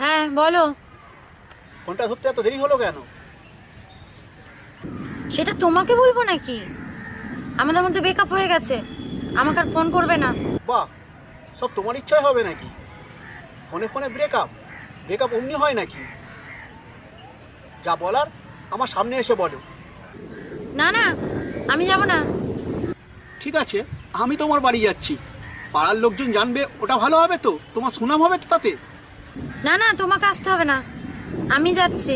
হ্যাঁ বলো। ফোনটা ধরতে এত দেরি হলো কেন? সেটা তোমাকে বলব নাকি? আমাদের মধ্যে ব্রেকআপ হয়ে গেছে। আমাকে আর ফোন করবে না। বাহ সব তোমার ইচ্ছায় হবে নাকি? ফোনে ফোনে ব্রেকআপ ব্রেকআপ অমনি হয় নাকি? যা বলার আমার সামনে এসে বলো। না না আমি যাব না। ঠিক আছে আমি তোমার বাড়ি যাচ্ছি। পাড়ার লোকজন জানবে ওটা ভালো হবে তো তোমার সুনাম হবে তো তাতে? না না তোমাকে আসতে হবে না। আমি যাচ্ছি।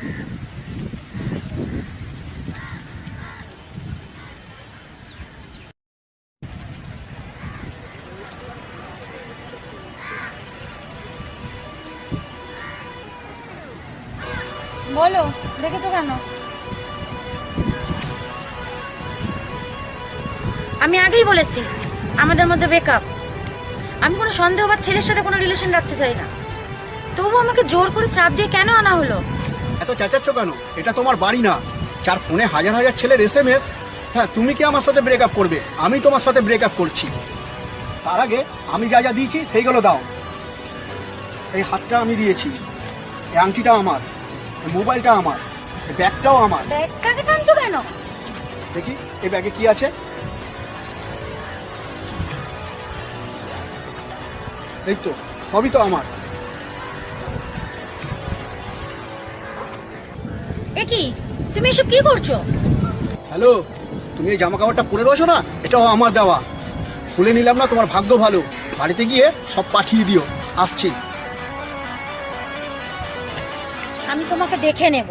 বলো, দেখেছ কেন? আমি আগেই বলেছি, আমাদের মধ্যে ব্রেকআপ আমি কোনো সন্দেহ বা ছেলের সাথে কোনো রিলেশন রাখতে চাই না। তবু আমাকে জোর করে চাপ দিয়ে কেন আনা হলো? এত চেঁচাচ্ছ কেন? এটা তোমার বাড়ি না। যার ফোনে হাজার হাজার ছেলের এস এম এস হ্যাঁ তুমি কি আমার সাথে ব্রেকআপ করবে? আমি তোমার সাথে ব্রেকআপ করছি। তার আগে আমি যা যা দিয়েছি সেইগুলো দাও। এই হাতটা আমি দিয়েছি। এই আংটিটা আমার। এই মোবাইলটা আমার। এই ব্যাগটাও আমার। ব্যাগটাকে টানছো কেন? দেখি এই ব্যাগে কি আছে? এই তো সবই তো আমার। এ কি? তুমি এসব কি করছ? হ্যালো তুমি এই জামা কাপড়টা পরে রয়েছো না? এটাও আমার দেওয়া। খুলে নিলাম না তোমার ভাগ্য ভালো। বাড়িতে গিয়ে সব পাঠিয়ে দিও। আসছি। আমি তোমাকে দেখে নেব।